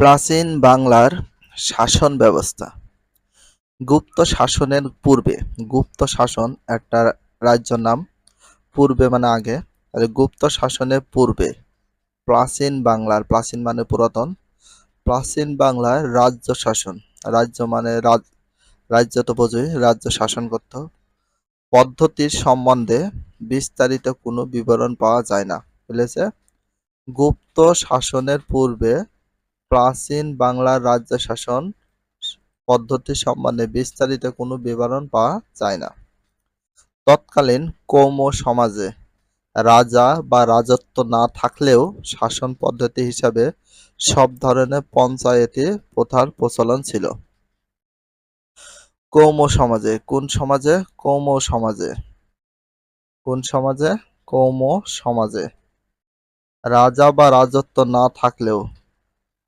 প্রাচীন বাংলার শাসন ব্যবস্থা। গুপ্ত শাসনের পূর্বে, গুপ্ত শাসন একটা রাজ্যর নাম, পূর্বে মানে আগে। গুপ্ত শাসনের পূর্বে প্রাচীন বাংলার, প্রাচীন মানে পুরাতন, প্রাচীন বাংলার রাজ্য শাসন। রাজ্য মানে রাজ, রাজ্য তো বোঝোই, রাজ্য শাসন করত। পদ্ধতির সম্বন্ধে বিস্তারিত কোনো বিবরণ পাওয়া যায় না বুঝেছে গুপ্ত শাসনের পূর্বে প্রাচীন বাংলার রাজ্য শাসন পদ্ধতি সম্বন্ধে বিস্তারিত কোনো বিবরণ পাওয়া যায় না। তৎকালীন কৌম সমাজে রাজা বা রাজত্ব না থাকলেও শাসন পদ্ধতি হিসাবে সব ধরনের পঞ্চায়েতে প্রথার প্রচলন ছিল। কৌম সমাজে, কোন সমাজে? কৌম সমাজে। কোন সমাজে? কৌম সমাজে। রাজা বা রাজত্ব না থাকলেও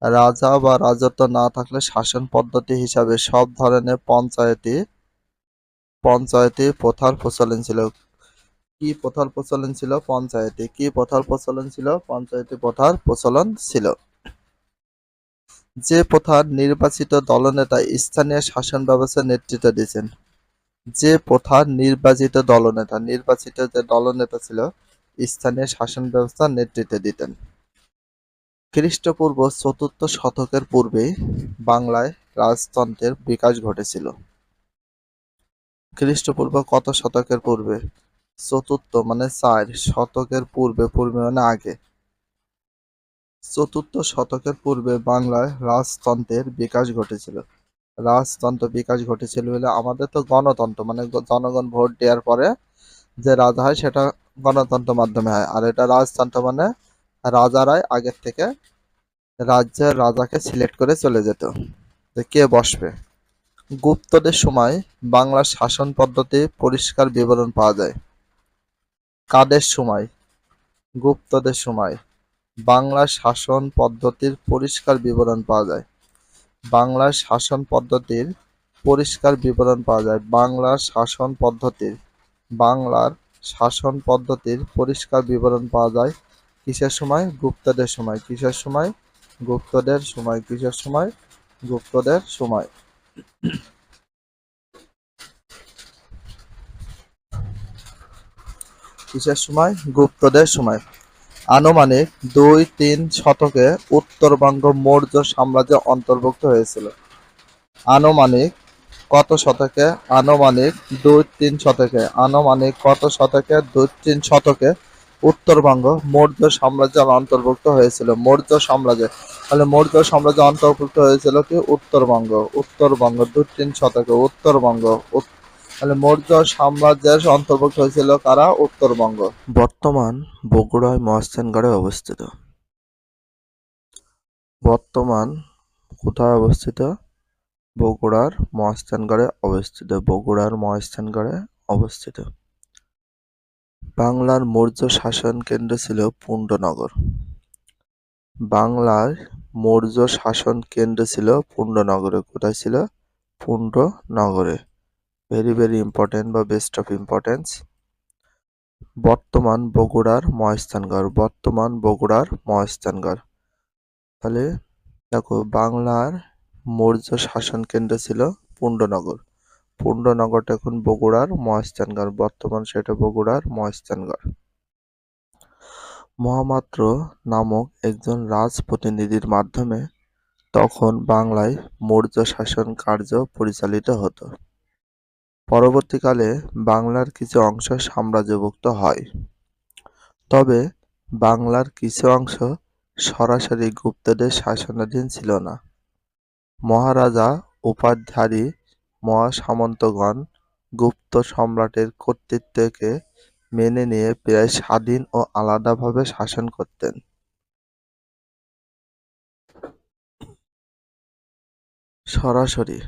রাজা বা রাজত্ব না থাকলে শাসন পদ্ধতি হিসাবে সব ধরনের পঞ্চায়েতে পঞ্চায়েতে প্রথার প্রচলন ছিল। কি প্রথার প্রচলন ছিল? পঞ্চায়েতে। কি প্রথার প্রচলন ছিল? পঞ্চায়েতে প্রথার প্রচলন ছিল। যে প্রথার নির্বাচিত দলনেতা স্থানীয় শাসন ব্যবস্থার নেতৃত্ব দিয়েছেন, যে প্রথার নির্বাচিত দলনেতা, নির্বাচিত যে দলনেতা ছিল, স্থানীয় শাসন ব্যবস্থার নেতৃত্ব দিতেন। খ্রিস্টপূর্ব চতুর্থ শতকের পূর্বেই বাংলায় রাজতন্ত্রের বিকাশ ঘটেছিল। খ্রিস্টপূর্ব কত শতকের পূর্বে? চতুর্থ মানে চার শতকের পূর্বে পূর্বে মানে আগে। চতুর্থ শতকের পূর্বে বাংলায় রাজতন্ত্রের বিকাশ ঘটেছিল। রাজতন্ত্র বিকাশ ঘটেছিল বলে আমাদের তো গণতন্ত্র মানে জনগণ ভোট দেওয়ার পরে যে রাজা হয় সেটা গণতন্ত্র মাধ্যমে হয়। আর এটা রাজতন্ত্র মানে রাজারাই আগের থেকে রাজ্যের রাজাকে সিলেক্ট করে চলে যেত। যে কে বসবে? গুপ্তদের সময় বাংলার শাসন পদ্ধতি পরিষ্কার বিবরণ পাওয়া যায়। কাদের সময়? গুপ্তদের সময় বাংলার শাসন পদ্ধতির পরিষ্কার বিবরণ পাওয়া যায়। বাংলার শাসন পদ্ধতির পরিষ্কার বিবরণ পাওয়া যায়। বাংলার শাসন পদ্ধতির, বাংলার শাসন পদ্ধতির পরিষ্কার বিবরণ পাওয়া যায়। কিসের সময়? গুপ্তদের সময়। কিসের সময়? গুপ্তদের সময়। কিসের সময়? গুপ্তদের সময়। কিসের সময়? গুপ্তদের সময়। আনুমানিক দুই, তিন শতকে উত্তরবঙ্গ মৌর্য সাম্রাজ্যে অন্তর্ভুক্ত হয়েছিল। আনুমানিক কত শতকে? আনুমানিক দুই, তিন শতকে। আনুমানিক কত শতকে? দুই, তিন শতকে উত্তরবঙ্গ মৌর্য সাম্রাজ্যের অন্তর্ভুক্ত হয়েছিল। মৌর্য সাম্রাজ্য। তাহলে মৌর্য সাম্রাজ্য অন্তর্ভুক্ত হয়েছিল কি? উত্তরবঙ্গ। উত্তরবঙ্গ দুই তিন শতকে উত্তরবঙ্গ। উত- তাহলে মৌর্য সাম্রাজ্যের অন্তর্ভুক্ত হয়েছিল কারা? উত্তরবঙ্গ। বর্তমান বগুড়ায় মহাস্থানগড়ে অবস্থিত। বর্তমান কোথায় অবস্থিত? বগুড়ার মহাস্থানগড়ে অবস্থিত। বগুড়ার মহাস্থানগড়ে অবস্থিত। বাংলার মৌর্য শাসন কেন্দ্র ছিল পুণ্ডনগর। বাংলার মৌর্য শাসন কেন্দ্র ছিল পুণ্ডনগরে, কোথায় ছিল? পুণ্ডনগরে। ভেরি ভেরি ইম্পর্টেন্ট বা বেস্ট অফ ইম্পর্টেন্স বর্তমান বগুড়ার মহাস্থানগড় বর্তমান বগুড়ার মহাস্থানগড় তাহলে দেখো, বাংলার মৌর্য শাসন কেন্দ্র ছিল পুণ্ডনগর। পুণ্ডনগরটা এখন বগুড়ার মহাস্থানগড় বর্তমান সেটা বগুড়ার মহাস্থানগড় মহামাত্র নামক একজন রাজপ্রতিনিধির মাধ্যমে তখন বাংলায় মৌর্য শাসন কার্য পরিচালিত হতো। পরবর্তীকালে বাংলার কিছু অংশ সাম্রাজ্যভুক্ত হয়। তবে বাংলার কিছু অংশ সরাসরি গুপ্তদের শাসনাধীন ছিল না। মহারাজা উপাধিধারী মহাসামন্তগণ গুপ্ত সম্রাটের কর্তৃত্বকে মেনে নিয়ে প্রায় স্বাধীন ও আলাদাভাবে শাসন করতেন। সরাসরি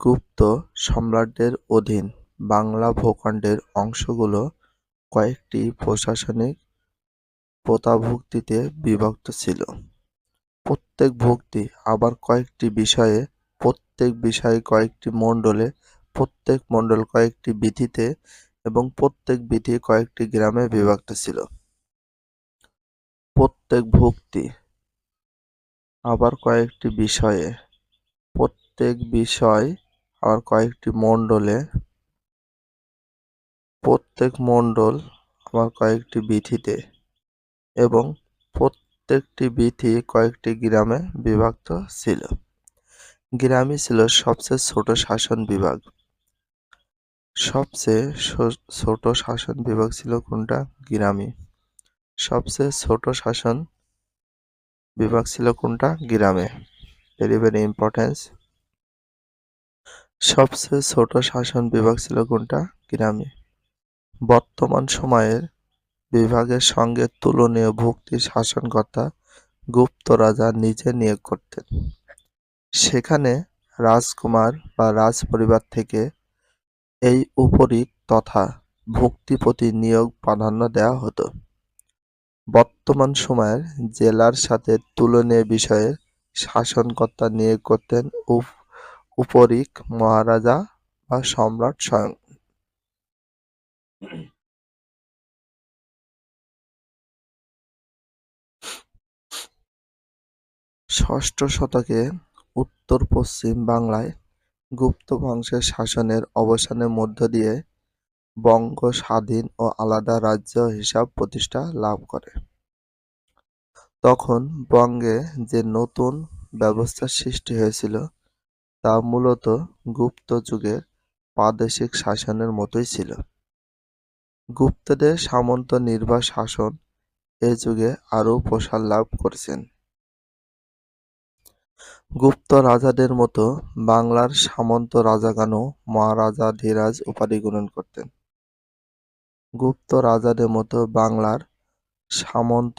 গুপ্ত সম্রাটদের অধীন বাংলা ভূখণ্ডের অংশগুলো কয়েকটি প্রশাসনিক প্রতাভুক্তিতে বিভক্ত ছিল। প্রত্যেক ভুক্তি আবার কয়েকটি বিষয়ে প্রত্যেক বিষয়ে কয়েকটি মণ্ডলে, প্রত্যেক মণ্ডল কয়েকটি বিধিতে এবং প্রত্যেক বিধি কয়েকটি গ্রামে বিভক্ত ছিল। প্রত্যেক ভুক্তি আবার কয়েকটি বিষয়ে, প্রত্যেক বিষয় আবার কয়েকটি মণ্ডলে, প্রত্যেক মণ্ডল আবার কয়েকটি বিথিতে এবং প্রত্যেকটি বিথি কয়েকটি গ্রামে বিভক্ত ছিল। গ্রামই ছিল সবচেয়ে ছোট শাসন বিভাগ। সবচেয়ে ছোট শাসন বিভাগ ছিল কোনটা? গ্রামে সবচেয়ে ছোট শাসন বিভাগ ছিল কোনটা? গ্রামে। ভেরি ভেরি ইম্পর্টেন্স সবচেয়ে ছোট শাসন বিভাগ ছিল কোনটা? গ্রামে। বর্তমান সময়ের বিভাগের সঙ্গে তুলনীয় ভুক্তি শাসনকর্তা গুপ্ত রাজা নিজে নিয়োগ করতেন। সেখানে রাজকুমার বা রাজ পরিবার থেকে এই উপরিক তথা ভুক্তিপতি নিয়োগ প্রাধান্য দেওয়া হতো। বর্তমান সময়ের জেলার সাথে তুলনীয় বিষয়ে শাসনকর্তা নিয়োগ করতেন উপ- উপরিক মহারাজা বা সম্রাট স্বয়ং। ষষ্ঠ শতকে উত্তর পশ্চিম বাংলায় গুপ্ত বংশের শাসনের অবসানের মধ্য দিয়ে বঙ্গ স্বাধীন ও আলাদা রাজ্য হিসাব প্রতিষ্ঠা লাভ করে। তখন বঙ্গে যে নতুন ব্যবস্থার সৃষ্টি হয়েছিল, তা মূলত গুপ্ত যুগের প্রাদেশিক শাসনের মতোই ছিল। গুপ্তদের সামন্ত নির্বাহ শাসন এ যুগে আরও প্রসার লাভ করেছেন। গুপ্ত রাজাদের মতো বাংলার সামন্ত রাজাগণও মহারাজাধিরাজ উপাধি গ্রহণ করতেন। গুপ্ত রাজাদের মতো বাংলার সামন্ত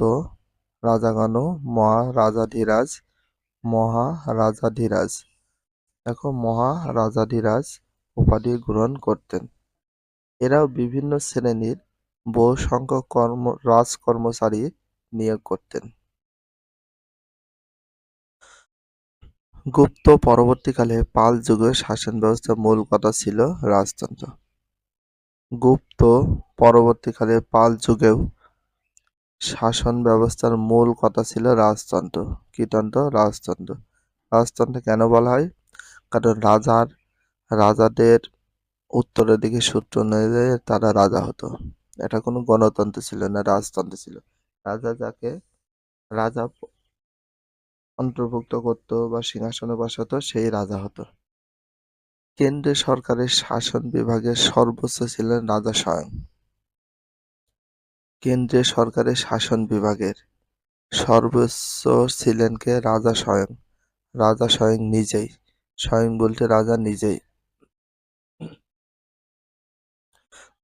রাজাগণও মহারাজাধিরাজ মহারাজাধিরাজ দেখো মহারাজাধিরাজ উপাধি গ্রহণ করতেন। এরাও বিভিন্ন শ্রেণির বহু সংখ্যক কর্ম, রাজকর্মচারী নিয়োগ করতেন। গুপ্ত পরবর্তীকালে পাল যুগের শাসন ব্যবস্থার মূল কথা ছিল রাজতন্ত্র। গুপ্ত পরবর্তীকালে পাল যুগেও শাসন ব্যবস্থার মূল কথা ছিল রাজতন্ত্র কি তন্ত্র রাজতন্ত্র। রাজতন্ত্র কেন বলা হয়? কারণ রাজার, রাজাদের উত্তরের দিকে সূত্র অনুযায়ী তারা রাজা হতো। এটা কোনো গণতন্ত্র ছিল না, রাজতন্ত্র ছিল। রাজা যাকে, রাজা অন্তর্ভুক্ত করত বা সিংহাসনে বসাতো, সেই রাজা হতো। কেন্দ্রীয় সরকারের শাসন বিভাগের সর্বোচ্চ ছিলেন রাজা স্বয়ং। কেন্দ্রীয় সরকারের শাসন বিভাগের সর্বোচ্চ ছিলেন কে? রাজা স্বয়ং। রাজা স্বয়ং নিজেই। স্বয়ং বলতে রাজা নিজেই।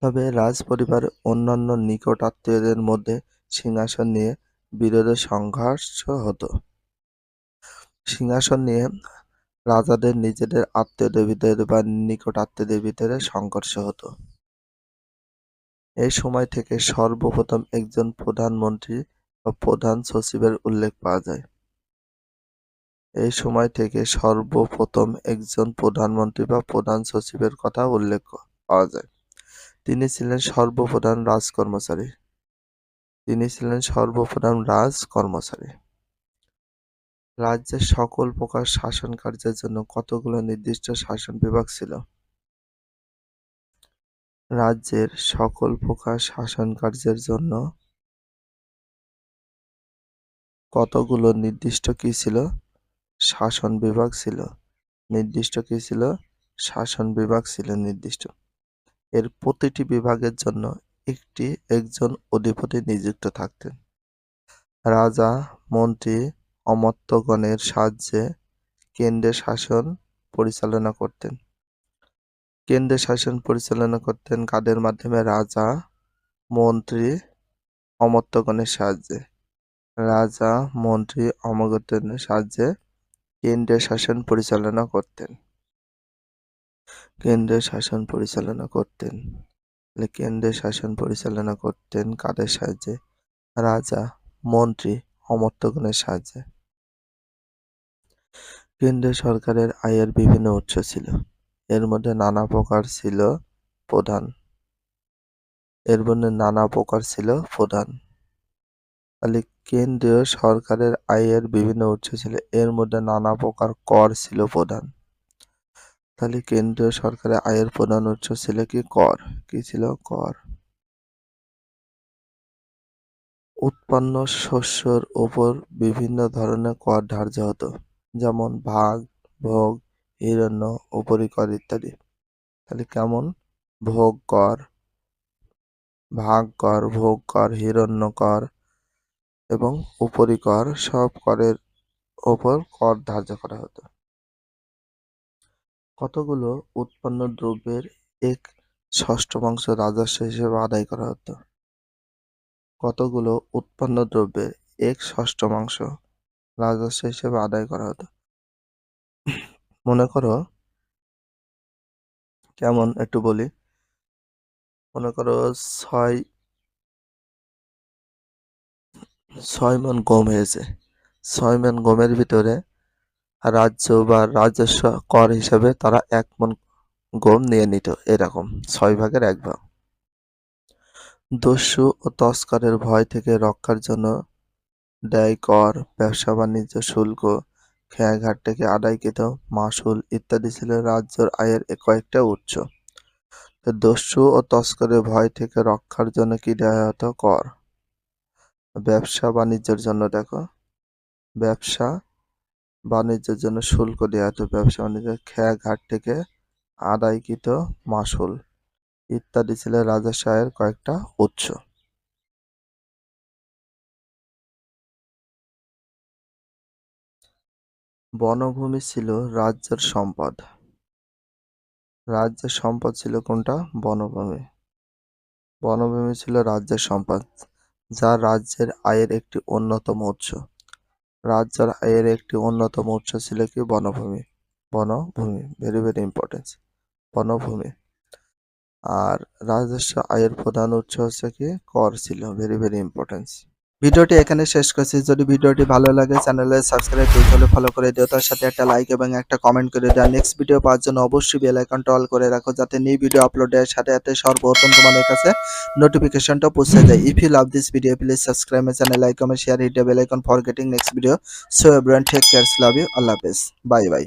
তবে রাজ পরিবারের অন্যান্য নিকট আত্মীয়দের মধ্যে সিংহাসন নিয়ে বিরোধের সংঘর্ষ হতো। সিংহাসন নিয়ে রাজাদের নিজেদের আত্মীয়দের ভিতরে বা নিকট আত্মীয়দের ভিতরে সংঘর্ষ হতো। এই সময় থেকে সর্বপ্রথম একজন প্রধানমন্ত্রী বা প্রধান সচিবের উল্লেখ পাওয়া যায়। এই সময় থেকে সর্বপ্রথম একজন প্রধানমন্ত্রী বা প্রধান সচিবের কথা উল্লেখ পাওয়া যায়। তিনি ছিলেন সর্বপ্রধান রাজকর্মচারী। তিনি ছিলেন সর্বপ্রধান রাজকর্মচারী। রাজ্যের সকল প্রকার শাসন কার্যের জন্য কতগুলো নির্দিষ্ট শাসন বিভাগ ছিল? রাজ্যের সকল প্রকার শাসন কার্যের জন্য কতগুলো নির্দিষ্ট কি ছিল? শাসন বিভাগ ছিল। নির্দিষ্ট কি ছিল? শাসন বিভাগ ছিল নির্দিষ্ট। এর প্রতিটি বিভাগের জন্য একটি, একজন অধিপতি নিযুক্ত থাকতেন। রাজা, মন্ত্রী অমর্ত্যগণের সাহায্যে কেন্দ্রের শাসন পরিচালনা করতেন। কেন্দ্রের শাসন পরিচালনা করতেন কাদের মাধ্যমে? রাজা, মন্ত্রী, অমর্ত্যগণের সাহায্যে। রাজা, মন্ত্রী, অমর্ত্যগণের সাহায্যে কেন্দ্রের শাসন পরিচালনা করতেন। কেন্দ্রের শাসন পরিচালনা করতেন। কেন্দ্রের শাসন পরিচালনা করতেন কাদের সাহায্যে? রাজা, মন্ত্রী অমর্ত্যগণের সাহায্যে। কেন্দ্রীয় সরকারের আয়ের বিভিন্ন উৎস ছিল। এর মধ্যে নানা প্রকার ছিল প্রধান। এর মধ্যে নানা প্রকার ছিল প্রধান। তাহলে কেন্দ্রীয় সরকারের আয়ের বিভিন্ন উৎস ছিল। এর মধ্যে নানা প্রকার কর ছিল প্রধান। তাহলে কেন্দ্রীয় সরকারের আয়ের প্রধান উৎস ছিল কি? কর। কি ছিল? কর। উৎপন্ন শস্যর ওপর বিভিন্ন ধরনের কর ধার্য হতো, যেমন ভাগ, ভোগ, হিরণ্য, উপরিকর ইত্যাদি। তাহলে কেমন? ভোগ কর, ভাগ কর, ভোগ কর, হিরণ্য কর এবং উপরিকর সব করের ওপর কর ধার্য করা হতো। কতগুলো উৎপন্ন দ্রব্যের এক ষষ্ঠমাংশ রাজস্ব হিসেবে আদায় করা হতো? কতগুলো উৎপন্ন দ্রব্যের এক ষষ্ঠমাংশ রাজস্ব হিসেবে আদায় করা হতো। মনে করো, কেমন একটু বলি। মনে করো ছয় ছয় মন গম হয়েছে। ছয় মন গমের ভিতরে রাজ্য বা রাজস্ব কর হিসাবে তারা এক মন গম নিয়ে নিত, এরকম। ছয় ভাগের এক ভাগ। দস্যু ও তস্করের ভয় থেকে রক্ষার জন্য দেয় কর, ব্যবসা বাণিজ্য, শুল্ক, খেয়াঘাট থেকে আদায়কৃত মাসুল ইত্যাদি ছিল রাজ্যের আয়ের কয়েকটা উৎস। দস্যু ও তস্করের ভয় থেকে রক্ষার জন্য কি দেওয়া হতো কর? ব্যবসা বাণিজ্যের জন্য দেখো। ব্যবসা বাণিজ্যের জন্য শুল্ক দেওয়া হতো ব্যবসা বাণিজ্য খেয়াঘাট থেকে আদায়কৃত মাসুল। ইত্যাদি ছিল রাজস্ব আয়ের কয়েকটা উৎস। বনভূমি ছিল রাজ্যের সম্পদ। রাজ্যের সম্পদ ছিল কোনটা? বনভূমি। বনভূমি ছিল রাজ্যের সম্পদ, যা রাজ্যের আয়ের একটি অন্যতম উৎস। রাজ্যের আয়ের একটি অন্যতম উৎস ছিল কি? বনভূমি। বনভূমি ভেরি ভেরি ইম্পর্টেন্স বনভূমি। আর রাজস্ব আয়ের প্রধান উৎস হচ্ছে কি? কর ছিল ভেরি ভেরি ইম্পর্টেন্স ভিডিওটি এখানে শেষ করছি। যদি ভিডিওটি ভালো লাগে চ্যানেলে সাবস্ক্রাইব হলে ফলো করে দিও। তার সাথে একটা লাইক এবং একটা কমেন্ট করে দেওয়া নেক্সট ভিডিও পাওয়ার জন্য অবশ্যই বেল আইকনটা অল করে রাখো যাতে নিউ ভিডিও আপলোডের সাথে সাথে সর্বপ্রথম তোমাদের কাছে নোটিফিকেশনটা পৌঁছে যায়। If you love this video please subscribe my channel like comment share hit bell icon for getting next video so everyone take cares love you আল্লাহ হাফেজ বাই বাই